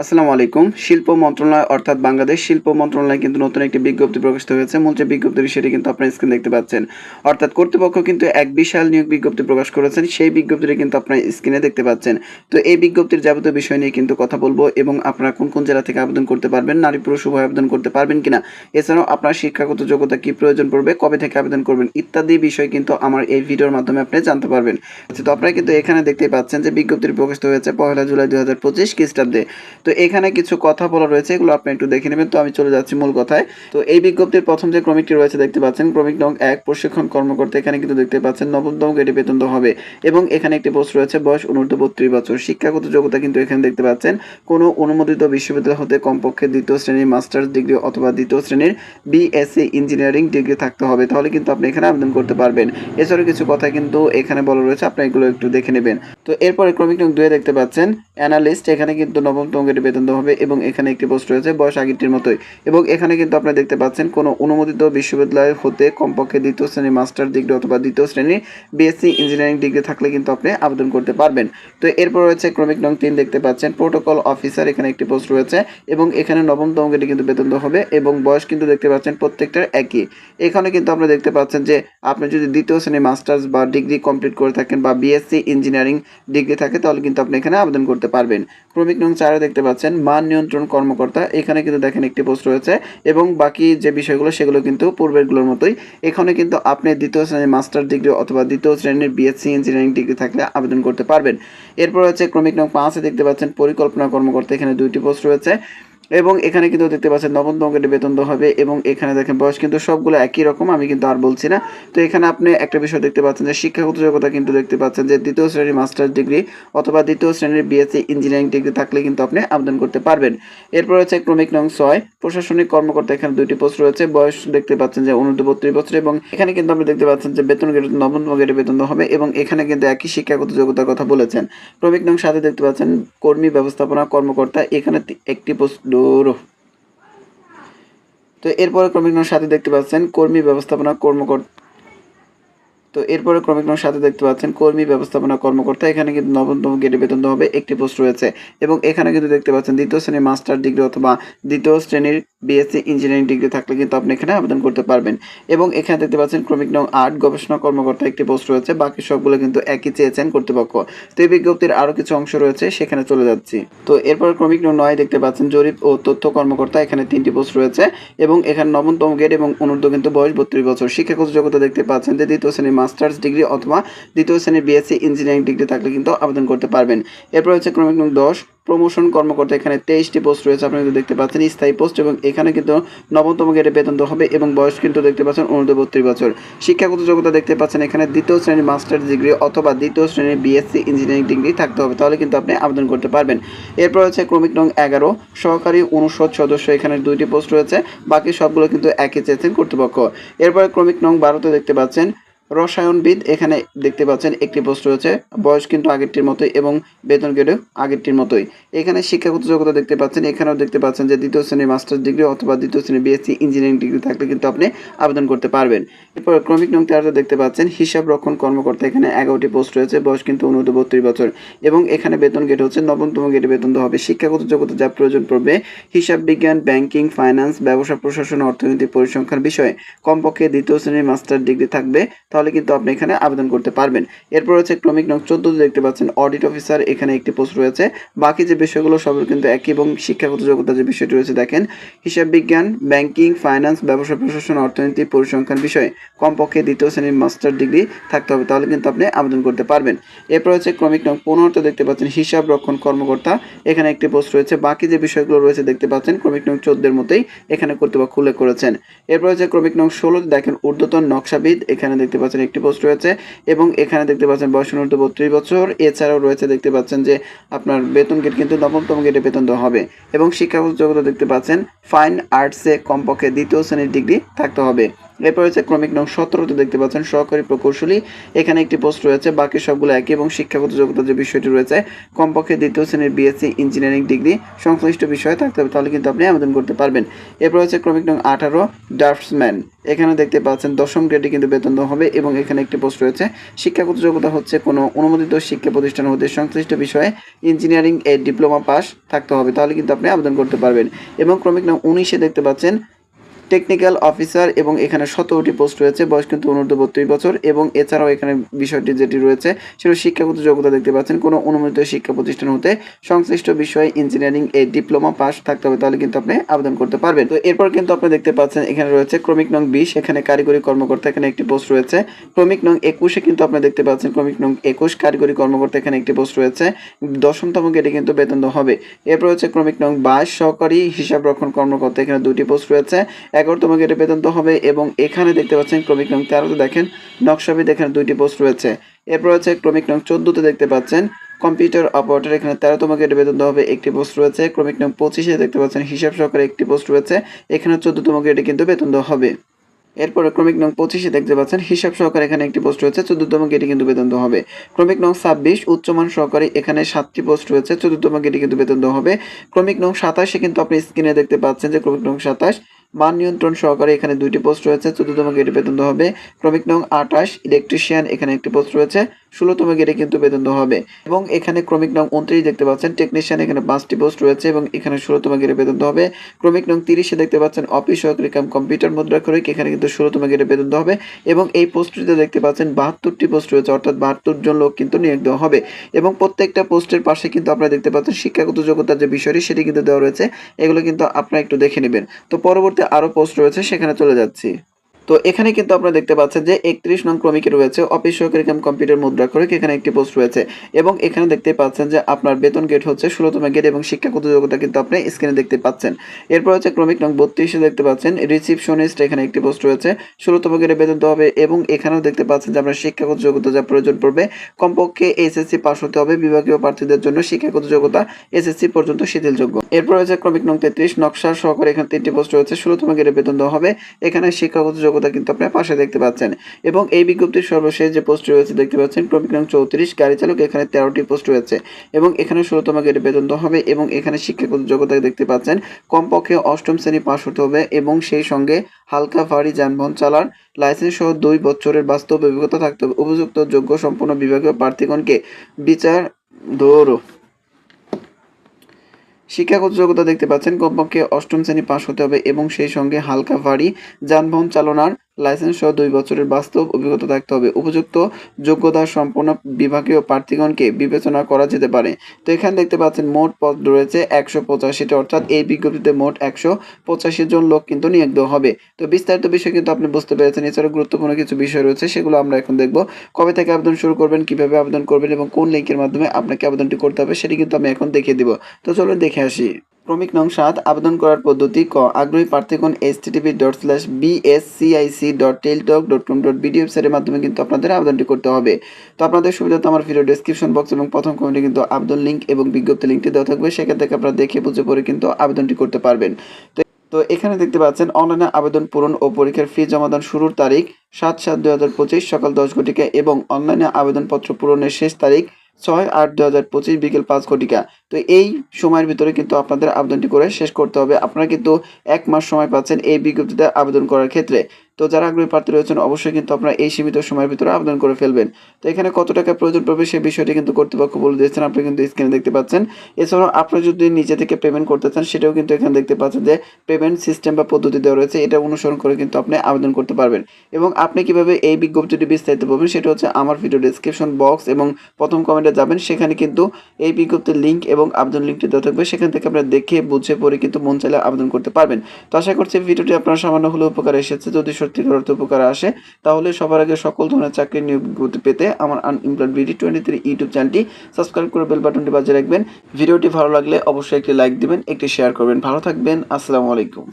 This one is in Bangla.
আসসালামু আলাইকুম। শিল্প মন্ত্রণালয় অর্থাৎ বাংলাদেশ শিল্প মন্ত্রণালয় কিন্তু নতুন একটি বিজ্ঞপ্তি প্রকাশিত হয়েছে। মূল যে বিজ্ঞপ্তির সেটি কিন্তু আপনার স্ক্রিন দেখতে পাচ্ছেন। অর্থাৎ কর্তৃপক্ষ কিন্তু এক বিশাল নিয়োগ বিজ্ঞপ্তি প্রকাশ করেছেন। সেই বিজ্ঞপ্তিটি কিন্তু আপনার স্ক্রিনে দেখতে পাচ্ছেন। তো এই বিজ্ঞপ্তির যাবতীয় বিষয় নিয়ে কিন্তু কথা বলব এবং আপনারা কোন কোন জেলা থেকে আবেদন করতে পারবেন, নারী পুরুষ উভয় আবেদন করতে পারবেন কিনা। এছাড়াও আপনার শিক্ষাগত যোগ্যতা কি প্রয়োজন পড়বে, কবে থেকে আবেদন করবেন ইত্যাদি বিষয় কিন্তু আমার এই ভিডিওর মাধ্যমে আপনি জানতে পারবেন। তো আপনারা কিন্তু এখানে দেখতে পাচ্ছেন যে বিজ্ঞপ্তিটি প্রকাশিত হয়েছে পয়লা জুলাই দুই হাজার পঁচিশ খ্রিস্টাব্দে। তো এখানে কিছু কথা বলা রয়েছে, এগুলো আপনি একটু দেখে নেবেন। তো আমি চলে যাচ্ছি মূল কথায়। তো এই বিজ্ঞপ্তির প্রথম যে ক্রমিকটি রয়েছে, দেখতে পাচ্ছেন, ক্রমিক নং এক, প্রশিক্ষণ কর্মকর্তা। এখানে কিন্তু দেখতে পাচ্ছেন নবমতম গেটে বেতন হবে। এবং এখানে একটি পোস্ট রয়েছে, বয়স অনূর্ধ্ব বত্রিশ বছর। শিক্ষাগত যোগ্যতা কিন্তু এখানে দেখতে পাচ্ছেন, কোনো অনুমোদিত বিশ্ববিদ্যালয় হতে কমপক্ষে দ্বিতীয় শ্রেণির মাস্টার্স ডিগ্রি অথবা দ্বিতীয় শ্রেণির বিএসসি ইঞ্জিনিয়ারিং ডিগ্রি থাকতে হবে। তাহলে কিন্তু আপনি এখানে আবেদন করতে পারবেন। এছাড়াও কিছু কথা কিন্তু এখানে বলা রয়েছে, আপনি এগুলো একটু দেখে নেবেন। তো এরপরে ক্রমিক নং দুয়ে দেখতে পাচ্ছেন অ্যানালিস্ট এখানে কিন্তু নবমতম গেটে বেতন হবে এবং এখানে একটি পোস্ট রয়েছে, বয়স আগেরটির মতোই। এবং এখানে কিন্তু আপনারা দেখতে পাচ্ছেন, কোনো অনুমোদিত বিশ্ববিদ্যালয় হতে কমপক্ষে দ্বিতীয় শ্রেণির মাস্টার ডিগ্রি অথবা দ্বিতীয় শ্রেণির বিএসসি ইঞ্জিনিয়ারিং ডিগ্রি থাকলে কিন্তু আপনি আবেদন করতে পারবেন। তো এরপর রয়েছে ক্রমিক নং তিন, দেখতে পাচ্ছেন, প্রোটোকল অফিসার, এখানে একটি পোস্ট রয়েছে এবং এখানে নবমতম গেটে কিন্তু বেতন হবে এবং বয়স কিন্তু দেখতে পাচ্ছেন প্রত্যেকটার একই। এখানে কিন্তু আপনারা দেখতে পাচ্ছেন যে আপনি যদি দ্বিতীয় শ্রেণির মাস্টার্স বা ডিগ্রি কমপ্লিট করে থাকেন বা বিএসসি ইঞ্জিনিয়ারিং ডিগ্রি থাকে, তাহলে কিন্তু আপনি এখানে আবেদন করতে পারবেন। ক্রমিক নং চারে দেখতে পাচ্ছেন মান নিয়ন্ত্রণ কর্মকর্তা। এখানে কিন্তু দেখেন একটি পোস্ট রয়েছে এবং বাকি যে বিষয়গুলো, সেগুলো কিন্তু পূর্বেরগুলোর মতোই। এখানে কিন্তু আপনি দ্বিতীয় শ্রেণির মাস্টার ডিগ্রি অথবা দ্বিতীয় শ্রেণির বিএসসি ইঞ্জিনিয়ারিং ডিগ্রি থাকলে আবেদন করতে পারবেন। এরপর হচ্ছে ক্রমিক নং পাঁচে দেখতে পাচ্ছেন পরিকল্পনা কর্মকর্তা। এখানে দুইটি পোস্ট রয়েছে। এবং এখানে কিন্তু দেখতে পাচ্ছেন নবম অঙ্কের বেতন হবে এবং এখানে দেখেন বয়স কিন্তু সবগুলো একই রকম, আমি কিন্তু আর বলছি না। তো এখানে আপনি একটা বিষয় দেখতে পাচ্ছেন যে শিক্ষাগত যোগ্যতা কিন্তু দেখতে পাচ্ছেন যে দ্বিতীয় শ্রেণির মাস্টার্স ডিগ্রি অথবা দ্বিতীয় শ্রেণির বিএসসি ইঞ্জিনিয়ারিং ডিগ্রি থাকলে কিন্তু আপনি আবেদন করতে পারবেন। এরপর হচ্ছে ক্রমিক নং ছয়, প্রশাসনিক কর্মকর্তা, এখানে দুইটি পোস্ট রয়েছে। বয়স দেখতে পাচ্ছেন যে অনূর্ধ্ব বত্রিশ বছর এবং এখানে কিন্তু আপনি দেখতে পাচ্ছেন যে বেতন গেটে নবম গেটে বেতন হবে এবং এখানে কিন্তু একই শিক্ষাগত যোগ্যতার কথা বলেছেন। ক্রমিক নং সাথে দেখতে পাচ্ছেন কর্মী, ব্যবস্থাপনা, কর্মকর্তা, এখানে একটি পোস্ট দূর। তো এরপরে ক্রমিক সাথে দেখতে পাচ্ছেন কর্মী ব্যবস্থাপনা কর্মকর্তা তো এরপরে ক্রমিক নং সাথে দেখতে পাচ্ছেন, কর্মী, ব্যবস্থাপনা কর্মকর্তা, এখানে কিন্তু নবমতম গেটে বেতন দেওয়া হবে, একটি পোস্ট রয়েছে। এবং এখানে কিন্তু দেখতে পাচ্ছেন, দ্বিতীয় শ্রেণির মাস্টার ডিগ্রি অথবা দ্বিতীয় শ্রেণির বিএসসি ইঞ্জিনিয়ারিং ডিগ্রি থাকলে কিন্তু আপনি এখানে আবেদন করতে পারবেন। এবং এখানে দেখতে পাচ্ছেন, ক্রমিক নং আট, গবেষণা কর্মকর্তা, একটি পোস্ট রয়েছে, বাকি সবগুলো কিন্তু একই চেয়েছেন কর্তৃপক্ষ। তো এই বিজ্ঞপ্তির আরও কিছু অংশ রয়েছে, সেখানে চলে যাচ্ছি। তো এরপর ক্রমিক নং নয় দেখতে পাচ্ছেন, জরিপ ও তথ্য কর্মকর্তা, এখানে তিনটি পোস্ট রয়েছে। এবং এখানে নবমতম গেট এবং অনূর্ধ্ব কিন্তু বয়স বত্রিশ বছর। শিক্ষাগত যোগ্যতা দেখতে পাচ্ছেন যে দ্বিতীয় শ্রেণির মাস্টার্স ডিগ্রি অথবা দ্বিতীয় শ্রেণির বিএসসি ইঞ্জিনিয়ারিং ডিগ্রি থাকলে কিন্তু আবেদন করতে পারবেন। এরপর হচ্ছে ক্রমিক নং দশ প্রমোশন কর্মকর্তা এখানে তেইশটি পোস্ট রয়েছে, আপনি কিন্তু দেখতে পাচ্ছেন স্থায়ী পোস্ট এবং এখানে কিন্তু নবমতম গেটে বেতন হবে এবং বয়স কিন্তু দেখতে পাচ্ছেন অনূর্ধ্ব বত্রিশ বছর। শিক্ষাগত যোগ্যতা দেখতে পাচ্ছেন এখানে দ্বিতীয় শ্রেণির মাস্টার ডিগ্রি অথবা দ্বিতীয় শ্রেণির বিএসসি ইঞ্জিনিয়ারিং ডিগ্রি থাকতে হবে, তাহলে কিন্তু আপনি আবেদন করতে পারবেন। এরপর হচ্ছে ক্রমিক নং এগারো, সহকারী অনুষদ সদস্য এখানে দুইটি পোস্ট রয়েছে, বাকি সবগুলো কিন্তু একই চেয়েছেন কর্তৃপক্ষ। এরপরে ক্রমিক নং বারোতে দেখতে পাচ্ছেন রসায়নবিদ, এখানে দেখতে পাচ্ছেন একটি পোস্ট রয়েছে, বয়স কিন্তু আগেরটির মতোই এবং বেতন গেলেও আগেরটির মতোই। এখানে শিক্ষাগত যোগ্যতা দেখতে পাচ্ছেন, এখানেও দেখতে পাচ্ছেন যে দ্বিতীয় শ্রেণির মাস্টার্স ডিগ্রি অথবা দ্বিতীয় শ্রেণির বিএসসি ইঞ্জিনিয়ারিং ডিগ্রি থাকলে কিন্তু আপনি আবেদন করতে পারবেন। এরপর ক্রমিক নং তেরোতে দেখতে পাচ্ছেন, হিসাব রক্ষণ কর্মকর্তা, এখানে এগারোটি পোস্ট রয়েছে, বয়স কিন্তু অনূর্ধ্ব বত্রিশ বছর। এবং এখানে বেতন গেট হচ্ছে নবমতম গেটে বেতন দেওয়া হবে। শিক্ষাগত যোগ্যতা যা প্রয়োজন পড়বে, হিসাব বিজ্ঞান, ব্যাংকিং, ফাইন্যান্স, ব্যবসা, প্রশাসন, অর্থনীতি, পরিসংখ্যান বিষয়ে। কমপক্ষে দ্বিতীয় শ্রেণির মাস্টার ডিগ্রি থাকবে, তাহলে কিন্তু আপনি এখানে আবেদন করতে পারবেন। এরপর হচ্ছে ক্রমিক নং চোদ্দ দেখতে পাচ্ছেন অডিট অফিসার এখানে একটি পোস্ট রয়েছে। বাকি যে বিষয়গুলো সব কিন্তু একই এবং শিক্ষাগত যোগ্যতা যে বিষয়টি রয়েছে, দেখেন, হিসাব বিজ্ঞান ব্যাংকিং ফাইন্যান্স ব্যবসা, প্রশাসন, অর্থনীতি, পরিসংখ্যান বিষয়ে কমপক্ষে দ্বিতীয় শ্রেণির মাস্টার ডিগ্রি থাকতে হবে, তাহলে কিন্তু আপনি আবেদন করতে পারবেন। এরপর হচ্ছে ক্রমিক নং পনেরোতে দেখতে পাচ্ছেন, হিসাব রক্ষণ কর্মকর্তা, এখানে একটি পোস্ট রয়েছে। বাকি যে বিষয়গুলো রয়েছে দেখতে পাচ্ছেন, ক্রমিক নং চোদ্দের মতোই এখানে কর্তৃপক্ষ উল্লেখ করেছেন। এরপর হচ্ছে ক্রমিক নং ষোলোতে দেখেন, ঊর্ধ্বতন নকশাবিদ, এখানে দেখতে পাচ্ছেন একটি পোস্ট রয়েছে এবং এখানে দেখতে পাচ্ছেন বয়স অনুর্ধ বত্রিশ বছর। এছাড়াও রয়েছে দেখতে পাচ্ছেন যে আপনার বেতন গেট কিন্তু নবমতম গেটে বেতন দেওয়া হবে এবং শিক্ষাগত যোগ্যতা দেখতে পাচ্ছেন। ফাইন আর্টসে কমপক্ষে দ্বিতীয় শ্রেণির ডিগ্রি থাকতে হবে। এরপর রয়েছে ক্রমিক নং সতেরোতে দেখতে পাচ্ছেন সহকারী প্রকৌশলী। এখানে একটি পোস্ট রয়েছে, বাকি সবগুলো একই এবং শিক্ষাগত যোগ্যতা যে বিষয়টি রয়েছে, কমপক্ষে দ্বিতীয় শ্রেণির বিএসসি ইঞ্জিনিয়ারিং ডিগ্রি সংশ্লিষ্ট বিষয়ে থাকতে হবে, তাহলে কিন্তু আপনি আবেদন করতে পারবেন। এরপর হচ্ছে ক্রমিক নং আঠারো, ড্রাফটসম্যান। এখানে দেখতে পাচ্ছেন দশম গ্রেডে কিন্তু বেতন হবে এবং এখানে একটি পোস্ট রয়েছে, শিক্ষাগত যোগ্যতা হচ্ছে কোনো অনুমোদিত শিক্ষা প্রতিষ্ঠান হতে সংশ্লিষ্ট বিষয়ে ইঞ্জিনিয়ারিং এর ডিপ্লোমা পাস থাকতে হবে, তাহলে কিন্তু আপনি আবেদন করতে পারবেন। এবং ক্রমিক নং উনিশে দেখতে পাচ্ছেন টেকনিক্যাল অফিসার এবং এখানে সতেরোটি পোস্ট রয়েছে, বয়স কিন্তু অনূর্ধ্ব বত্রিশ বছর এবং এছাড়াও এখানে বিষয়টি যেটি রয়েছে সেটা শিক্ষাগত যোগ্যতা দেখতে পাচ্ছেন। কোনো অনুমোদিত শিক্ষা প্রতিষ্ঠান হতে সংশ্লিষ্ট বিষয়ে ইঞ্জিনিয়ারিং এ ডিপ্লোমা পাস থাকতে হবে, তাহলে কিন্তু আপনি আবেদন করতে পারবেন। তো এরপর কিন্তু আপনি দেখতে পাচ্ছেন এখানে রয়েছে ক্রমিক নং বিশ, এখানে কারিগরি কর্মকর্তা এখানে একটি পোস্ট রয়েছে। ক্রমিক নং একুশে কিন্তু আপনি দেখতে পাচ্ছেন ক্রমিক নং একুশ, কারিগরি কর্মকর্তা এখানে একটি পোস্ট রয়েছে। দশমতম গেটে কিন্তু বেতন হবে। এরপর হচ্ছে ক্রমিক নং বাইশ, সহকারী হিসাব রক্ষণ কর্মকর্তা এখানে দুটি পোস্ট রয়েছে। এগারোতম গেটে বেতন তো হবে এবং এখানে দেখতে পাচ্ছেন ক্রমিক নং তেরোতে দেখেন নকশাবিদ এখানে দুইটি পোস্ট রয়েছে। এরপর হচ্ছে ক্রমিক নং চোদ্দোতে দেখতে পাচ্ছেন কম্পিউটার অপারেটর এখানে তেরোতম গেটে বেতন হবে একটি পোস্ট রয়েছে। ক্রমিক নং পঁচিশে দেখতে পাচ্ছেন হিসাব সহকারে একটি পোস্ট রয়েছে, এখানে চোদ্দতম গেটে কিন্তু বেতন হবে। এরপরে ক্রমিক নং পঁচিশে দেখতে পাচ্ছেন হিসাব সহকারে এখানে একটি পোস্ট রয়েছে চোদ্দতম গেটে কিন্তু বেতন হবে। ক্রমিক নং ছাব্বিশ উচ্চমান সহকারে এখানে সাতটি পোস্ট রয়েছে চতুর্থম গেটে কিন্তু বেতন হবে। ক্রমিক নং সাতাশে কিন্তু আপনি স্ক্রিনে দেখতে পাচ্ছেন যে ক্রমিক নং সাতাশ মান নিয়ন্ত্রণ সহকারে এখানে দুইটি পোস্ট রয়েছে। চতুর্থতম গেটে বেতন হবে। ক্রমিক নং আঠাশ ইলেকট্রিশিয়ান এখানে একটি পোস্ট রয়েছে। ষোলোতম গেটে কিন্তু বেতন দেওয়া হবে। এবং এখানে ক্রমিক নং উনত্রিশ দেখতে পাচ্ছেন। টেকনিশিয়ান এখানে পাঁচটি পোস্ট রয়েছে এবং এখানে ষোলোতম গেটে বেতন দেওয়া হবে। ক্রমিক নং তিরিশে দেখতে পাচ্ছেন অফিস সহকারী কাম কম্পিউটার মুদ্রাক্ষরিক। এখানে কিন্তু ষোলোতম গেটে বেতন দেওয়া হবে। এবং এই পোস্টটিতে দেখতে পাচ্ছেন বাহাত্তরটি পোস্ট রয়েছে, অর্থাৎ বাহাত্তর জন লোক কিন্তু নিয়োগ দেওয়া হবে। এবং প্রত্যেকটা পোস্টের পাশে কিন্তু আপনারা দেখতে পাচ্ছেন শিক্ষাগত যোগ্যতার যে বিষয়টি, সেটি কিন্তু দেওয়া রয়েছে। এগুলো কিন্তু আপনারা একটু দেখে নেবেন। তো পরবর্তী আরও পোস্ট রয়েছে, সেখানে চলে যাচ্ছি। তো এখানে কিন্তু আপনারা দেখতে পাচ্ছেন যে একত্রিশ নং ক্রমিকে রয়েছে, অফিস সহকারী কাম কম্পিউটার মুদ্রা করে এখানে একটি পোস্ট রয়েছে। এবং এখানে দেখতে পাচ্ছেন যে আপনার বেতন গেট হচ্ছে ষোলোতম গেট এবং শিক্ষাগত যোগ্যতা কিন্তু আপনি স্ক্রিনে দেখতে পাচ্ছেন। এরপর হচ্ছে ক্রমিক নং বত্রিশে দেখতে পাচ্ছেন রিসিপশনিস্ট এখানে একটি পোস্ট রয়েছে, ষোলোতম গেটে বেতন দেওয়া হবে এবং এখানেও দেখতে পাচ্ছেন যে আপনার শিক্ষাগত যোগ্যতা যা প্রয়োজন পড়বে। কমপক্ষে এসএসসি পাস হতে হবে, বিভাগীয় প্রার্থীদের জন্য শিক্ষাগত যোগ্যতা এসএসসি পর্যন্ত শিথিলযোগ্য। এরপর রয়েছে ক্রমিক নং তেত্রিশ নকশা সহকারে এখানে তিনটি পোস্ট রয়েছে। ষোলোতম গেটে বেতন দেওয়া হবে। এখানে শিক্ষাগত যোগ্যতা কিন্তু আপনার পাশে দেখতে পাচ্ছেন। এবং এই বিজ্ঞপ্তির সর্বশেষ যে পোস্ট রয়েছে, দেখতে পাচ্ছেন ক্রমিক নং চৌত্রিশ, গাড়ি চালক, এখানে তেরোটি পোস্ট রয়েছে। এবং এখানে ষোলোতম গেটে বেতন দেওয়া হবে এবং এখানে শিক্ষাগত যোগ্যতা দেখতে পাচ্ছেন। কমপক্ষে অষ্টম শ্রেণি পাস হতে হবে এবং সেই সঙ্গে হালকা ভারী যানবাহন চালার লাইসেন্স সহ দুই বছরের বাস্তব অভিজ্ঞতা থাকতে হবে। উপযুক্ত যোগ্য সম্পূর্ণ বিভাগীয় প্রার্থীগণকে বিচার দৌড়। শিক্ষাগত যোগ্যতা দেখতে পাচ্ছেন, কমপক্ষে অষ্টম শ্রেণি পাশ হতে হবে এবং সেই সঙ্গে হালকা ভারী যানবাহন চালনার লাইসেন্স সহ দুই বছরের বাস্তব অভিজ্ঞতা থাকতে হবে। উপযুক্ত যোগ্যতা সম্পন্ন বিভাগীয় প্রার্থীগণকে বিবেচনা করা যেতে পারে। তো এখানে দেখতে পাচ্ছেন, মোট পদ রয়েছে একশো পঁচাশিটা, অর্থাৎ এই বিজ্ঞপ্তিতে মোট একশো পঁচাশি জন লোক কিন্তু নিয়োগ হবে। তো বিস্তারিত বিষয় কিন্তু আপনি বুঝতে পেরেছেন। এছাড়াও গুরুত্বপূর্ণ কিছু বিষয় রয়েছে, সেগুলো আমরা এখন দেখব। কবে থেকে আবেদন শুরু করবেন, কীভাবে আবেদন করবেন এবং কোন লিঙ্কের মাধ্যমে আপনাকে আবেদনটি করতে হবে, সেটি কিন্তু আমি এখন দেখিয়ে দিব। তো চলুন দেখে আসি। ক্রমিক নং সাত আবেদন করার পদ্ধতি ক। আগ্রহী প্রার্থীগণ H TV dot slash BSCIC dot Teletalk dot com dot BD ওয়েবসাইটের মাধ্যমে কিন্তু আপনাদের আবেদনটি করতে হবে। তো আপনাদের সুবিধা তো আমার ভিডিও ডেসক্রিপশন বক্স এবং প্রথম কমেন্টে কিন্তু আবেদন লিঙ্ক এবং বিজ্ঞপ্তি লিঙ্কটি দেওয়া থাকবে। সেখান থেকে আপনারা দেখে বুঝে পড়ে কিন্তু আবেদনটি করতে পারবেন। তো তো এখানে দেখতে পাচ্ছেন অনলাইনে আবেদন পূরণ ও পরীক্ষার ফি জমাদান শুরুর তারিখ সাত সাত দুই হাজার পঁচিশ সকাল দশ ঘটিকা এবং অনলাইনে আবেদনপত্র পূরণের শেষ তারিখ ছয় আট দু হাজার পঁচিশ বিকেল পাঁচ ঘটিকা। তো এই সময়ের ভিতরে কিন্তু আপনাদের আবেদনটি করে শেষ করতে হবে। আপনারা কিন্তু এক মাস সময় পাচ্ছেন এই বিজ্ঞপ্তিতে আবেদন করার ক্ষেত্রে। তো যারা আগ্রহী প্রার্থী রয়েছেন, অবশ্যই কিন্তু আপনারা এই সীমিত সময়ের ভিতরে আবেদন করে ফেলবেন। তো এখানে কত টাকা প্রয়োজন পড়বে সেই বিষয়টি কিন্তু কর্তৃপক্ষ বলে দিয়েছেন। আপনি কিন্তু স্ক্রিনে দেখতে পাচ্ছেন। এছাড়াও আপনি যদি নিজে থেকে পেমেন্ট করতে চান, সেটাও কিন্তু এখানে দেখতে পাচ্ছেন যে পেমেন্ট সিস্টেম বা পদ্ধতি দেওয়া রয়েছে। এটা অনুসরণ করে কিন্তু আপনি আবেদন করতে পারবেন। এবং আপনি কীভাবে এই বিজ্ঞপ্তিটি বিস্তারিত পাবেন সেটা হচ্ছে আমার ভিডিও ডিসক্রিপশন বক্স এবং প্রথম কমেন্টে যাবেন। সেখানে কিন্তু এই বিজ্ঞপ্তির লিঙ্ক এবং আবেদন লিঙ্কটি দেওয়া থাকবে, সেখান থেকে আপনারা দেখে, বুঝে, পড়ে কিন্তু মন চাইলে আবেদন করতে পারবেন। তো আশা করছি ভিডিওটি আপনার সামান্য হলেও উপকার এসেছে। যদি সত্যিকার অর্থে উপকার আসে, তাহলে সবার আগে সকল ধরনের চাকরি নিয়োগ পেতে আমার unemployed BD twenty three YouTube চ্যানেলটি সাবস্ক্রাইব করে বেল বাটনটি বাজিয়ে রাখবেন। ভিডিওটি ভালো লাগলে অবশ্যই একটি লাইক দিবেন, একটি শেয়ার করবেন। ভালো থাকবেন, আসসালামু আলাইকুম।